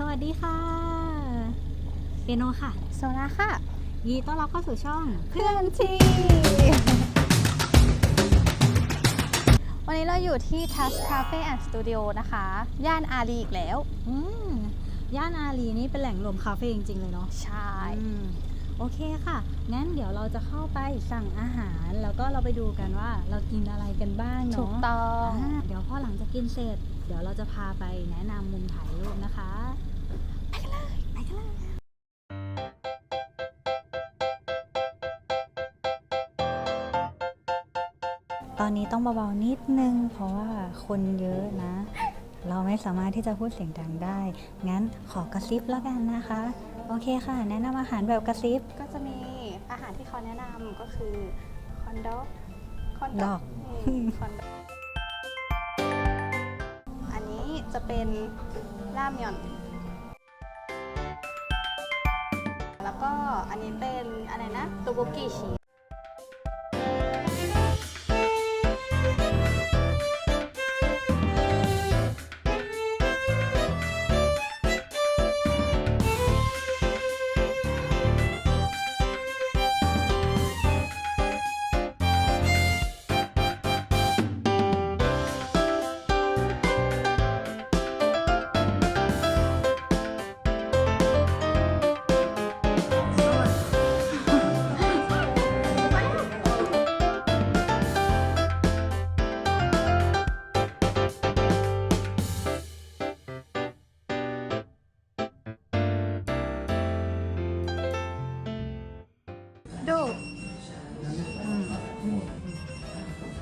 สวัสดีค่ะ เปียโนค่ะ โซล่าค่ะยินดีต้อนรับเข้าสู่ช่องเพื่อนทีวันนี้เราอยู่ที่ Touch Cafe and Studio นะคะ ย่านอารีอีกแล้ว อืมย่านอารีนี่เป็นแหล่งรวมคาเฟ่จริง ๆ เลยเนาะใช่ อืมโอเคค่ะ งั้นเดี๋ยวเราจะเข้าไปสั่งอาหาร แล้วก็เราไปดูกันว่าเรากินอะไรกันบ้างเนาะถูกต้อง อ่าเดี๋ยวพอหลังจากกินเสร็จ เดี๋ยวเราจะพาไปแนะนำมุมถ่ายรูปนะคะไปกันเลยไปกันเลยตอนนี้ต้องเบาๆนิดนึง เพราะว่าคนเยอะนะ เราไม่สามารถที่จะพูดเสียงดังได้ งั้นขอกระซิบแล้วกันนะคะ โอเคค่ะ แนะนำอาหารแบบกระซิบก็จะมีอาหารที่เขาแนะนำก็คือคอนดอกคอนดอกคอนดอกอันนี้ จะเป็นรามยอน แล้วก็อันนี้เป็นอะไรนะตูบุกิชี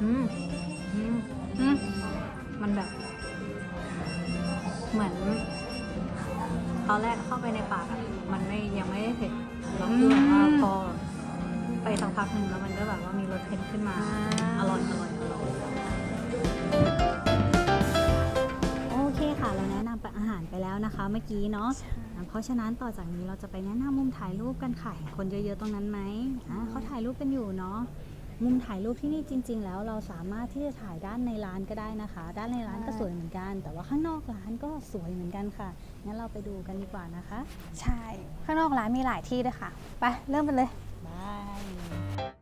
อืมอืมอืมมันแบบ เหมือน ตอนแรกเข้าไปในปากอะมันไม่ยังไม่ได้เผ็ดแล้วคือแบบว่าพอไปสักพักหนึ่งแล้วมันก็แบบว่ามีรสเผ็ดขึ้นมา อร่อยอร่อยอร่อยโอเคค่ะ เราแนะนำอาหารไปแล้วนะคะ เมื่อกี้เนาะอะเพราะฉะนั้นต่อจากนี้เราจะไปแนะนำมุมถ่ายรูปกันค่ะเห็นคนเยอะๆตรงนั้นไหมอะเขาถ่ายรูปกันอยู่เนาะ มุมถ่ายรูปที่นี่จริง ๆ แล้วเราสามารถที่จะถ่ายด้านในร้านก็ได้นะคะ ด้านในร้านก็สวยเหมือนกัน แต่ว่าข้างนอกร้านก็สวยเหมือนกันค่ะงั้นเราไปดูกันดีกว่านะคะ ใช่ ข้างนอกร้านมีหลายที่ด้วยค่ะ ไปเริ่มกันเลยบาย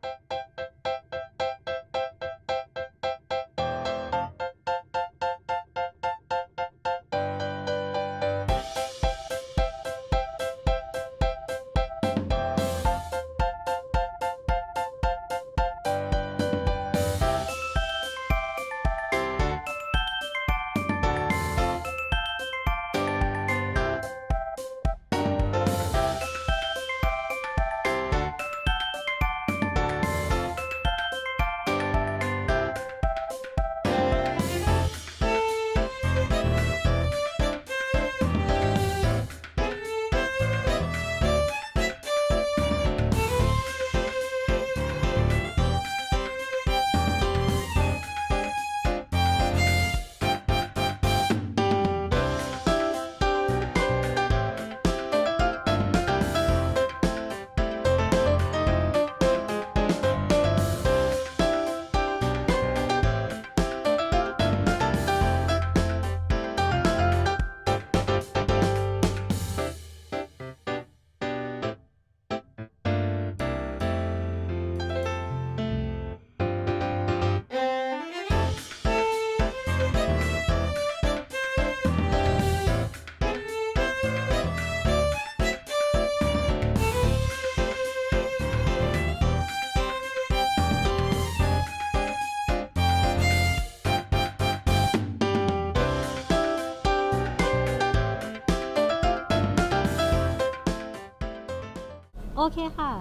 เคค่ะ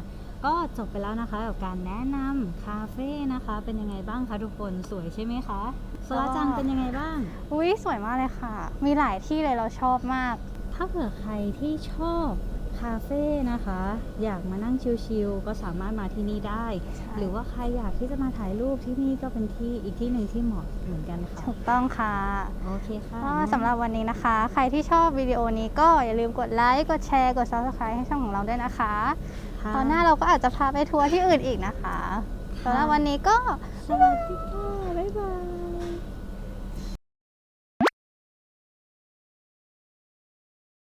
ก็จบไปแล้วนะคะกับการแนะนำคาเฟ่นะคะ เป็นยังไงบ้างคะทุกคนสวยใช่ไหมคะโซลาจังเป็นยังไงบ้าง อุ้ยสวยมากเลยค่ะ มีหลายที่เลยเราชอบมาก ถ้าเผื่อใครที่ชอบคาเฟ่นะคะ อยากมานั่งชิลๆก็สามารถมาที่นี่ได้ใช่หรือว่าใครอยากที่จะมาถ่ายรูปที่นี่ก็เป็นที่อีกที่หนึ่งที่เหมาะเหมือนกันค่ะ ถูกต้องค่ะโอเคค่ะก็สำหรับวันนี้นะคะ ใครที่ชอบวิดีโอนี้ก็อย่าลืมกดไลค์กดแชร์กด subscribe ให้ช่องของเราด้วยนะคะค่ะตอนหน้าเราก็อาจจะพาไปทัวร์ที่อื่นอีกนะคะสำหรับวันนี้ก็สวัสดีค่ะบ๊ายบาย